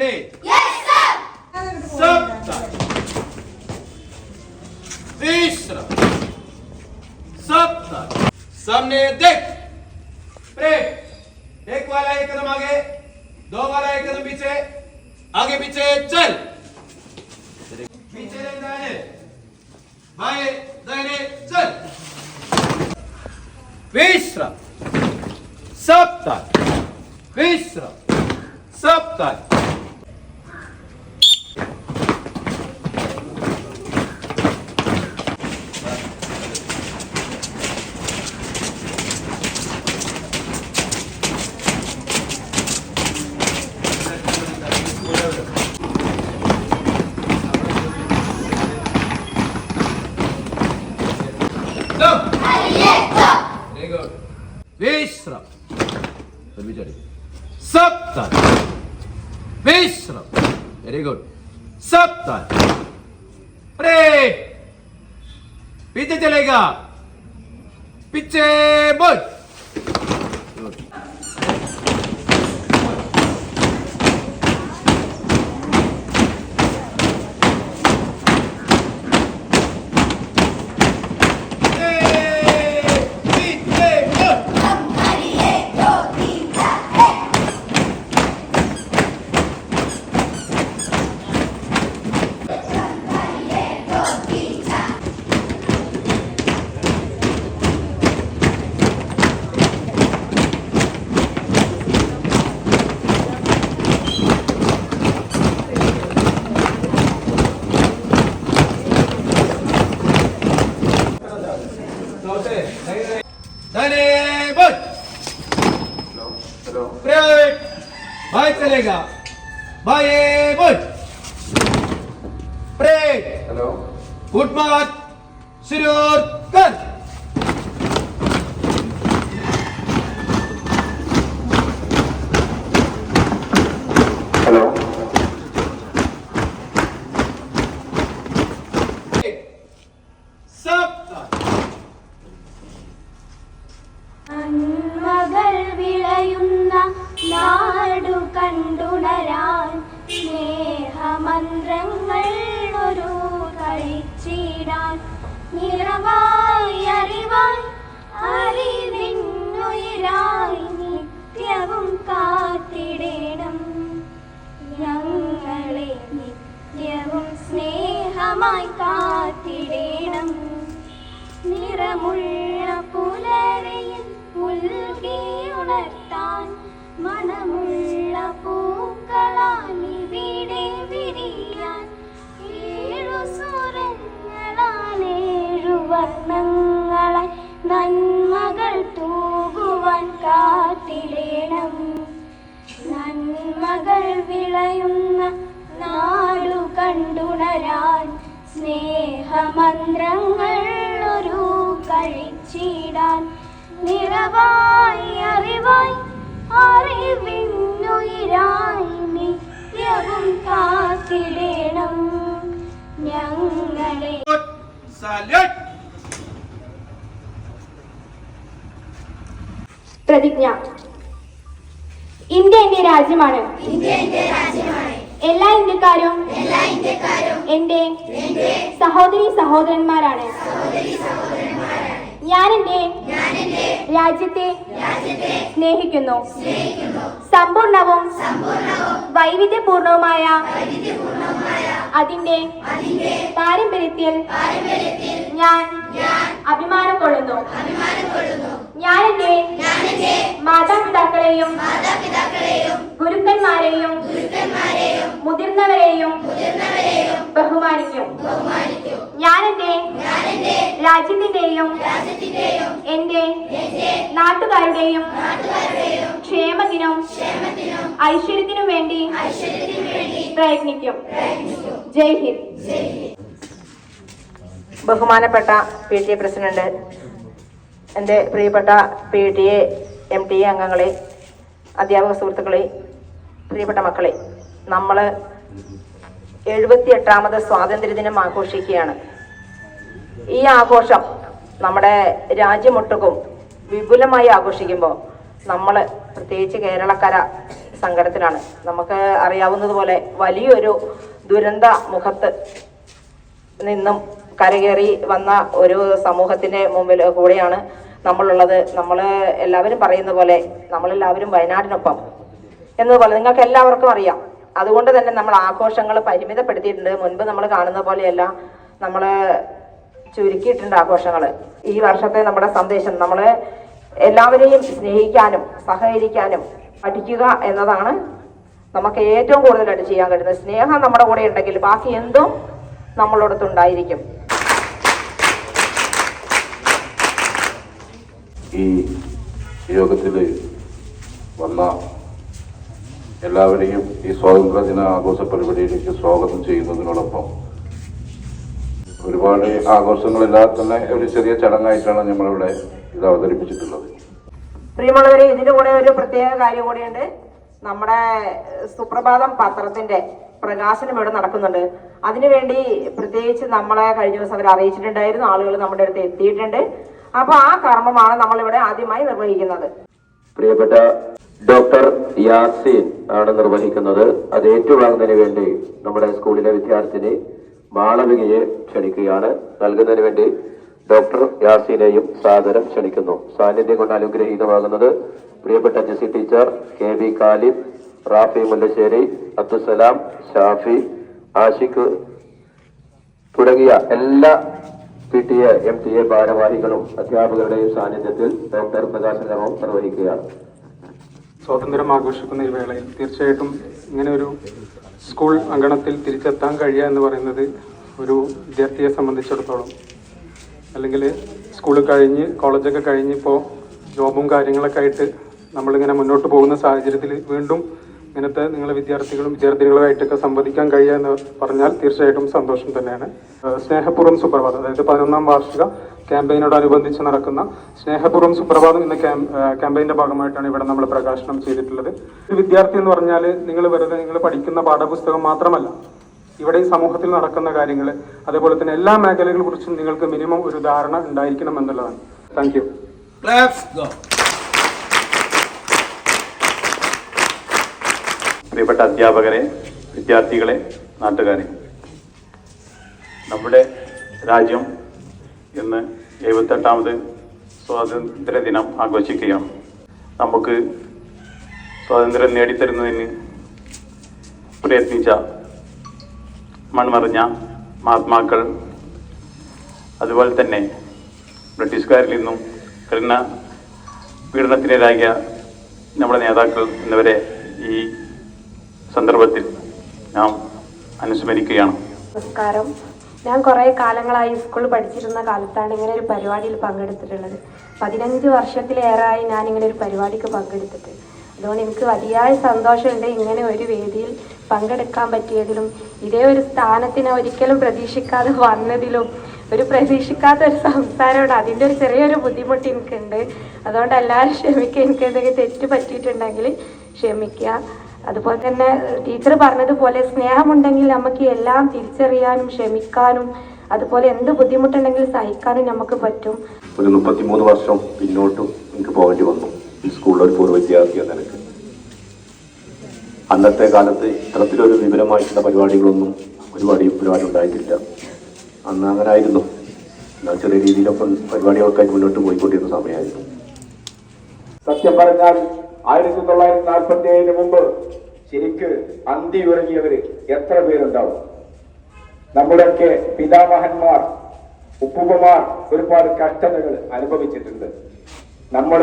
ready? सामने देख. Break एक वाला एक कदम आगे दो वाला एक कदम पीछे आगे पीछे चल. पीछे दाहिने बाएं दाहिने चल. विश्राम सप्ताह विश्राम सप्ताह पीछे चलेगा पीछे बोल बाएं चलेगा बाएं बोल ब्रेक हेलो फुट मार सिर സ്നേഹമന്ത്രങ്ങൾ ഒരു കഴിച്ചിടാൻ നിറവായി അറിവായി അറിവിന്നുയിരായി നിത്യവും കാത്തിടേണം. ഞങ്ങളെ നിത്യവും സ്നേഹമായി കാത്തിടേണം. വർണങ്ങളായി നന്മകൾ തൂകുവാൻ കാത്തിടേണം. നന്മകൾ വിളയുന്ന നാടു കണ്ടുണരാൻ സ്നേഹമന്ത്രങ്ങൾ ഒരു കഴിച്ചിടാൻ നിറവായി അറിവായി അറിവിന്നുയിരായി നിത്യവും കാത്തിടേണം. ഞങ്ങളെ സാല്യൂട്ട്. പ്രതിജ്ഞ. ഇന്ത്യ എന്റെ രാജ്യമാണ്. എല്ലാ ഇന്ത്യക്കാരും എന്റെ സഹോദരി സഹോദരന്മാരാണ്. ഞാൻ എന്റെ രാജ്യത്തെ സ്നേഹിക്കുന്നു. സമ്പൂർണവും വൈവിധ്യപൂർണവുമായ അതിന്റെ പാരമ്പര്യത്തിൽ ഞാൻ അഭിമാനം കൊള്ളുന്നു. ഞാൻ എന്റെ മാതാപിതാക്കളെയും ഗുരുക്കന്മാരെയും മുതിർന്നവരെയും ബഹുമാനിക്കും. ഞാൻ എന്റെ രാജ്യത്തിന്റെയും എന്റെ നാട്ടുകാരുടെയും ക്ഷേമത്തിനും ഐശ്വര്യത്തിനും വേണ്ടി പ്രയത്നിക്കും. ജയ് ഹിന്ദ്. ബഹുമാനപ്പെട്ട പി ടി എ പ്രസിഡന്റ് എന്റെ പ്രിയപ്പെട്ട P T A M P T അംഗങ്ങളെ അധ്യാപക സുഹൃത്തുക്കളെ പ്രിയപ്പെട്ട മക്കളെ നമ്മൾ എഴുപത്തി എട്ടാമത് സ്വാതന്ത്ര്യദിനം ആഘോഷിക്കുകയാണ്. ഈ ആഘോഷം നമ്മുടെ രാജ്യമൊട്ടുക്കും വിപുലമായി ആഘോഷിക്കുമ്പോൾ നമ്മൾ പ്രത്യേകിച്ച് കേരളക്കര സങ്കടത്തിലാണ്. നമുക്ക് അറിയാവുന്നതുപോലെ വലിയൊരു ദുരന്ത മുഖത്ത് നിന്നും കരകയറി വന്ന ഒരു സമൂഹത്തിന്റെ മുമ്പിൽ കൂടെയാണ് നമ്മളുള്ളത്. നമ്മൾ എല്ലാവരും പറയുന്ന പോലെ നമ്മളെല്ലാവരും വയനാടിനൊപ്പം. എന്നതുപോലെ നിങ്ങൾക്ക് എല്ലാവർക്കും അറിയാം. അതുകൊണ്ട് തന്നെ നമ്മൾ ആഘോഷങ്ങൾ പരിമിതപ്പെടുത്തിയിട്ടുണ്ട്. മുൻപ് നമ്മൾ കാണുന്ന പോലെയല്ല നമ്മൾ ചുരുക്കിയിട്ടുണ്ട് ആഘോഷങ്ങൾ ഈ വർഷത്തെ നമ്മുടെ സന്ദേശം നമ്മൾ എല്ലാവരെയും സ്നേഹിക്കാനും സഹകരിക്കാനും പഠിക്കുക എന്നതാണ് നമുക്ക് ഏറ്റവും കൂടുതലായിട്ട് ചെയ്യാൻ കഴിയുന്നത്. സ്നേഹം നമ്മുടെ കൂടെ ഉണ്ടെങ്കിൽ ബാക്കി എന്തും നമ്മളോടത്തുണ്ടായിരിക്കും ഈ യോഗത്തിൽ വന്ന എല്ലാവരെയും ഈ സ്വാതന്ത്ര്യദിന ആഘോഷ പരിപാടിയിലേക്ക് സ്വാഗതം ചെയ്യുന്നതിനോടൊപ്പം ഒരുപാട് ആഘോഷങ്ങളെല്ലാം തന്നെ ഒരു ചെറിയ ചടങ്ങായിട്ടാണ് നമ്മളിവിടെ ഇത് അവതരിപ്പിച്ചിട്ടുള്ളത്. പ്രിയമുള്ളവരെ ഇതിന്റെ കൂടെ ഒരു പ്രത്യേക കാര്യം കൂടിയുണ്ട്. നമ്മുടെ സുപ്രഭാതം പത്രത്തിന്റെ പ്രകാശനം ഇവിടെ നടക്കുന്നുണ്ട്. അതിനുവേണ്ടി പ്രത്യേകിച്ച് നമ്മളെ കഴിഞ്ഞ ദിവസം അവർ അറിയിച്ചിട്ടുണ്ടായിരുന്നു. ആളുകൾ നമ്മുടെ അടുത്ത് എത്തിയിട്ടുണ്ട്. അപ്പൊ ആ കർമ്മമാണ് നമ്മൾ ഇവിടെ ആദ്യമായി നിർവഹിക്കുന്നത്. പ്രിയപ്പെട്ട ഡോക്ടർ യാസീൻ ആണ് നിർവഹിക്കുന്നത്. അത് ഏറ്റുവാങ്ങുന്നതിന് വേണ്ടി നമ്മുടെ സ്കൂളിലെ വിദ്യാർത്ഥിനി മാളവികയെ ക്ഷണിക്കുകയാണ്. നൽകുന്നതിന് വേണ്ടി ഡോക്ടർ യാസീനെയും സാദരം ക്ഷണിക്കുന്നു. സാന്നിധ്യം കൊണ്ട് അനുഗ്രഹീതമാകുന്നത് പ്രിയപ്പെട്ട Jessy teacher K B Caleb Rafi Mullassery Abdussalam Shafi Ashiq തുടങ്ങിയ എല്ലാ P T A M P T ഭാരവാഹികളും അധ്യാപകരുടെയും സാന്നിധ്യത്തിൽ ഡോക്ടർ പ്രകാശനവും നിർവഹിക്കുകയാണ്. സ്വാതന്ത്ര്യം ആഘോഷിക്കുന്ന ഈ വേളയിൽ തീർച്ചയായിട്ടും ഇങ്ങനെ ഒരു സ്കൂൾ അങ്കണത്തിൽ തിരിച്ചെത്താൻ കഴിയുക എന്ന് പറയുന്നത് ഒരു വിദ്യാർത്ഥിയെ സംബന്ധിച്ചിടത്തോളം അല്ലെങ്കിൽ സ്കൂൾ കഴിഞ്ഞ് കോളേജൊക്കെ കഴിഞ്ഞ് ഇപ്പോൾ ജോബും കാര്യങ്ങളൊക്കെ ആയിട്ട് നമ്മളിങ്ങനെ മുന്നോട്ട് പോകുന്ന സാഹചര്യത്തിൽ വീണ്ടും ഇങ്ങനത്തെ നിങ്ങളെ വിദ്യാർത്ഥികളും വിദ്യാർത്ഥികളുമായിട്ടൊക്കെ സംവദിക്കാൻ കഴിയുക എന്ന് പറഞ്ഞാൽ തീർച്ചയായിട്ടും സന്തോഷം തന്നെയാണ്. സ്നേഹപൂർവം സുപ്രഭാതം. അതായത് പതിനൊന്നാം വാർഷിക ക്യാമ്പയിനോടനുബന്ധിച്ച് നടക്കുന്ന സ്നേഹപൂർവം സുപ്രഭാതം എന്ന ക്യാമ്പ് ക്യാമ്പയിന്റെ ഭാഗമായിട്ടാണ് ഇവിടെ നമ്മൾ പ്രകാശനം ചെയ്തിട്ടുള്ളത്. ഒരു വിദ്യാർത്ഥി എന്ന് പറഞ്ഞാൽ നിങ്ങൾ വെറുതെ നിങ്ങൾ പഠിക്കുന്ന പാഠപുസ്തകം മാത്രമല്ല ഇവിടെ ഈ സമൂഹത്തിൽ നടക്കുന്ന കാര്യങ്ങൾ അതേപോലെ തന്നെ എല്ലാ മേഖലകളെ കുറിച്ചും നിങ്ങൾക്ക് മിനിമം ഒരു ധാരണ ഉണ്ടായിരിക്കണം എന്നുള്ളതാണ്. താങ്ക് യു പ്രിയപ്പെട്ട അധ്യാപകരെ വിദ്യാർത്ഥികളെ നാട്ടുകാരെ. നമ്മുടെ രാജ്യം ഇന്ന് എഴുപത്തെട്ടാമത് സ്വാതന്ത്ര്യ ദിനം ആഘോഷിക്കുകയാണ്. നമുക്ക് സ്വാതന്ത്ര്യം നേടിത്തരുന്നതിന് പ്രയത്നിച്ച മൺമറിഞ്ഞ മഹാത്മാക്കൾ അതുപോലെ തന്നെ ബ്രിട്ടീഷുകാരിൽ നിന്നും കഠിന പീഡനത്തിനിരയാക്കിയ നമ്മുടെ നേതാക്കൾ എന്നിവരെ ഈ സന്ദർഭത്തിൽ നാം അനുസ്മരിക്കുകയാണ്. നമസ്കാരം. ഞാൻ കുറേ കാലങ്ങളായി സ്കൂളിൽ പഠിച്ചിരുന്ന കാലത്താണ് ഇങ്ങനെ ഒരു പരിപാടിയിൽ പങ്കെടുത്തിട്ടുള്ളത്. പതിനഞ്ച് വർഷത്തിലേറെയായി ഞാൻ ഇങ്ങനെ ഒരു പരിപാടിക്ക് പങ്കെടുത്തിട്ട്. അതുകൊണ്ട് എനിക്ക് വലിയ സന്തോഷമുണ്ട് ഇങ്ങനെ ഒരു വേദിയിൽ പങ്കെടുക്കാൻ പറ്റിയതിലും ഇതേ ഒരു സ്ഥാനത്തിന് ഒരിക്കലും പ്രതീക്ഷിക്കാതെ വന്നതിലും ഒരു പ്രതീക്ഷിക്കാത്ത ഒരു സംസാരമാണ്. അതിന്റെ ഒരു ചെറിയൊരു ബുദ്ധിമുട്ട് എനിക്കുണ്ട്. അതുകൊണ്ട് എല്ലാവരും ക്ഷമിക്കുക എനിക്ക് എന്തെങ്കിലും തെറ്റ് പറ്റിയിട്ടുണ്ടെങ്കിൽ ക്ഷമിക്കുക. അതുപോലെ തന്നെ ടീച്ചർ പറഞ്ഞതുപോലെ സ്നേഹമുണ്ടെങ്കിൽ നമുക്ക് എല്ലാം തിരിച്ചറിയാനും ക്ഷമിക്കാനും അതുപോലെ എന്ത് ബുദ്ധിമുട്ടുണ്ടെങ്കിൽ സഹിക്കാനും നമുക്ക് പറ്റും. ഒരു മുപ്പത്തിമൂന്ന് വർഷം പിന്നോട്ട് എനിക്ക് പോകേണ്ടി വന്നു. ഈ സ്കൂളിലെ ഒരു പൂർവ വിദ്യാർത്ഥി എന്ന നിലയ്ക്ക് അന്നത്തെ കാലത്ത് ഇത്തരത്തിലൊരു വിപുലമായിട്ടുള്ള പരിപാടികളൊന്നും ഒരുപാട് പരിപാടി ഉണ്ടായിട്ടില്ല. അന്ന് അങ്ങനെ ആയിരുന്നു എന്നാൽ ചെറിയ രീതിയിലൊക്കെ പരിപാടികൾക്കായി മുന്നോട്ട് പോയിക്കൊണ്ടിരുന്ന സമയമായിരുന്നു. സത്യം പറഞ്ഞാൽ ആയിരത്തി തൊള്ളായിരത്തി നാൽപ്പത്തി ഏഴിന് മുമ്പ് ശരിക്ക് അന്തി ഉറങ്ങിയവര് എത്ര പേരുണ്ടാവും? നമ്മുടെയൊക്കെ പിതാമഹന്മാർ ഉപ്പുപ്പമാർ ഒരുപാട് കഷ്ടതകൾ അനുഭവിച്ചിട്ടുണ്ട്. നമ്മൾ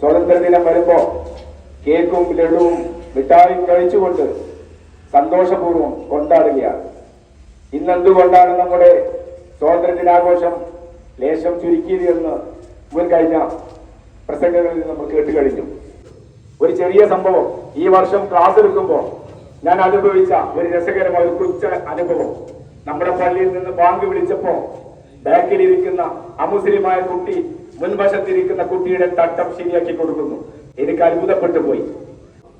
സ്വാതന്ത്ര്യദിനം വരുമ്പോ കേക്കും ലഡുവും മിഠായും കഴിച്ചുകൊണ്ട് സന്തോഷപൂർവം കൊണ്ടാടുകയാണ്. ഇന്നെന്തുകൊണ്ടാണ് നമ്മുടെ സ്വാതന്ത്ര്യദിനാഘോഷം ലേശം ചുരുക്കിയത് എന്ന് മുൻ കഴിഞ്ഞ പ്രസംഗങ്ങളിൽ നമ്മൾ കേട്ട് കഴിഞ്ഞു ഒരു ചെറിയ സംഭവം. ഈ വർഷം ക്ലാസ് എടുക്കുമ്പോൾ ഞാൻ അനുഭവിച്ച ഒരു രസകരമായ ഒരു കൊച്ച അനുഭവം. നമ്മുടെ പള്ളിയിൽ നിന്ന് ബാങ്ക് വിളിച്ചപ്പോ ബാക്കിലിരിക്കുന്ന അമുസ്ലിമായ കുട്ടി മുൻവശത്തിരിക്കുന്ന കുട്ടിയുടെ തട്ടം ശരിയാക്കി കൊടുക്കുന്നു. എനിക്ക് അത്ഭുതപ്പെട്ടു പോയി.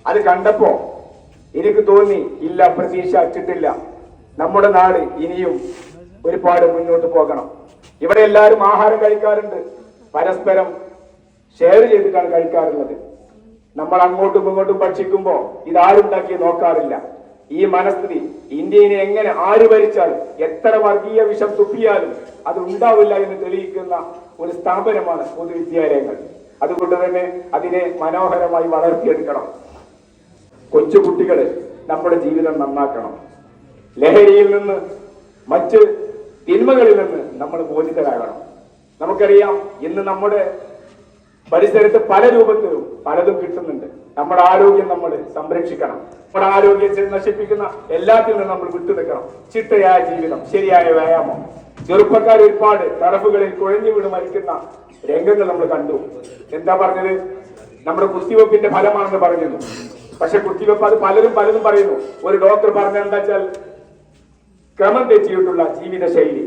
അത് കണ്ടപ്പോ എനിക്ക് തോന്നി ഇല്ല പ്രതീക്ഷ അച്ചിട്ടില്ല നമ്മുടെ നാട് ഇനിയും ഒരുപാട് മുന്നോട്ട് പോകണം. ഇവിടെ എല്ലാവരും ആഹാരം കഴിക്കാറുണ്ട്. പരസ്പരം ഷെയർ ചെയ്തിട്ടാണ് കഴിക്കാറുള്ളത്. നമ്മൾ അങ്ങോട്ടും ഇങ്ങോട്ടും ഭക്ഷിക്കുമ്പോൾ ഇതാരുണ്ടാക്കി നോക്കാറില്ല. ഈ മനസ്ഥിതി ഇന്ത്യയെ എങ്ങനെ ആര് ഭരിച്ചാലും എത്ര വർഗീയ വിഷം തുപ്പിയാലും അത് ഉണ്ടാവില്ല എന്ന് തെളിയിക്കുന്ന ഒരു സ്ഥാപനമാണ് പൊതുവിദ്യാലയങ്ങൾ. അതുകൊണ്ട് തന്നെ അതിനെ മനോഹരമായി വളർത്തിയെടുക്കണം. കൊച്ചുകുട്ടികൾ നമ്മുടെ ജീവിതം നന്നാക്കണം. ലഹരിയിൽ നിന്ന് മറ്റ് തിന്മകളിൽ നിന്ന് നമ്മൾ മോചിതരാകണം. നമുക്കറിയാം ഇന്ന് നമ്മുടെ പരിസരത്ത് പല രൂപത്തിലും പലതും കിട്ടുന്നുണ്ട്. നമ്മുടെ ആരോഗ്യം നമ്മൾ സംരക്ഷിക്കണം. നമ്മുടെ ആരോഗ്യത്തെ നശിപ്പിക്കുന്ന എല്ലാത്തിൽ നിന്നും നമ്മൾ വിട്ടുനിൽക്കണം. ചിട്ടയായ ജീവിതം ശരിയായ വ്യായാമം. ചെറുപ്പക്കാർ ഒരുപാട് തടഫുകളിൽ കുഴഞ്ഞു വീണ് മരിക്കുന്ന രംഗങ്ങൾ നമ്മൾ കണ്ടു. എന്താ പറഞ്ഞത്? നമ്മുടെ കുത്തിവെപ്പിന്റെ ഫലമാണെന്ന് പറഞ്ഞിരുന്നു. പക്ഷെ കുത്തിവെപ്പ് അത് പലരും പലതും പറയുന്നു. ഒരു ഡോക്ടർ പറഞ്ഞ എന്താ വെച്ചാൽ ക്രമം തെറ്റിയിട്ടുള്ള ജീവിത ശൈലി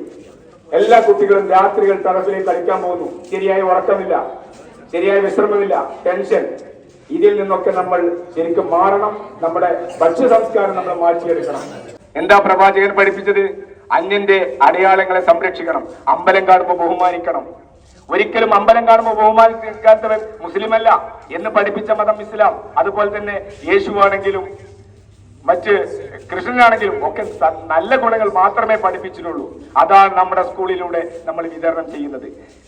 എല്ലാ കുട്ടികളും രാത്രികൾ തടഫിലേക്ക് കളിക്കാൻ പോകുന്നു. ശരിയായ ഉറക്കമില്ല. ശരിയായ വിശ്രമമില്ല ടെൻഷൻ ഇതിൽ നിന്നൊക്കെ നമ്മൾ ശരിക്കും മാറണം നമ്മുടെ ഭക്ഷ്യ സംസ്കാരം നമ്മൾ മാറ്റിയെടുക്കണം. എന്താ പ്രവാചകൻ പഠിപ്പിച്ചത്? അന്യന്റെ അടയാളങ്ങളെ സംരക്ഷിക്കണം അമ്പലം കാണുമ്പോൾ ബഹുമാനിക്കണം. ഒരിക്കലും അമ്പലം കാണുമ്പോൾ ബഹുമാനിക്കാത്തവൻ മുസ്ലിമല്ല എന്ന് പഠിപ്പിച്ച മതം ഇസ്ലാം. അതുപോലെ തന്നെ യേശുവാണെങ്കിലും മറ്റ് കൃഷ്ണനാണെങ്കിലും ഒക്കെ നല്ല ഗുണങ്ങൾ മാത്രമേ പഠിപ്പിച്ചിട്ടുള്ളൂ. അതാണ് നമ്മുടെ സ്കൂളിലൂടെ നമ്മൾ വിതരണം ചെയ്യുന്നത്.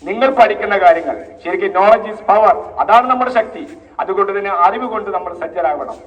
നിങ്ങൾ പഠിക്കുന്ന കാര്യങ്ങൾ ശരിക്കും നോളജ് ഈസ് പവർ അതാണ് നമ്മുടെ ശക്തി. അതുകൊണ്ട് തന്നെ അറിവ് കൊണ്ട് നമ്മൾ സജ്ജരാകണം.